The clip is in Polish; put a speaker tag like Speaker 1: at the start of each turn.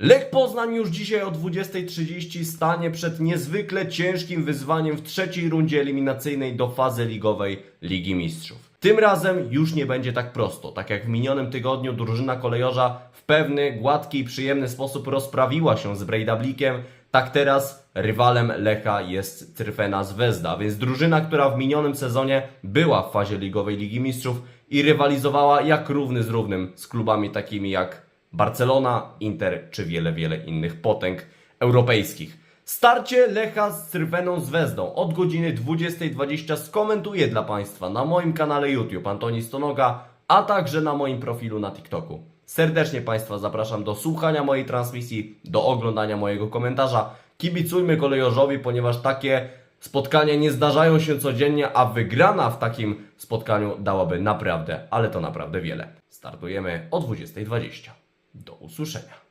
Speaker 1: Lech Poznań już dzisiaj o 20.30 stanie przed niezwykle ciężkim wyzwaniem w trzeciej rundzie eliminacyjnej do fazy ligowej Ligi Mistrzów. Tym razem już nie będzie tak prosto. Tak jak w minionym tygodniu drużyna kolejorza w pewny, gładki i przyjemny sposób rozprawiła się z Breidablikiem, tak teraz rywalem Lecha jest Tryfena Zvezda, więc drużyna, która w minionym sezonie była w fazie ligowej Ligi Mistrzów i rywalizowała jak równy z równym z klubami takimi jak Barcelona, Inter czy wiele, wiele innych potęg europejskich. Starcie Lecha z Tryfeną Zvezdą od godziny 20.20 skomentuję dla Państwa na moim kanale YouTube Antoni Stonoga, a także na moim profilu na TikToku. Serdecznie Państwa zapraszam do słuchania mojej transmisji, do oglądania mojego komentarza. Kibicujmy kolejorzowi, ponieważ takie spotkania nie zdarzają się codziennie, a wygrana w takim spotkaniu dałaby naprawdę, ale to naprawdę wiele. Startujemy o 20.20. Do usłyszenia.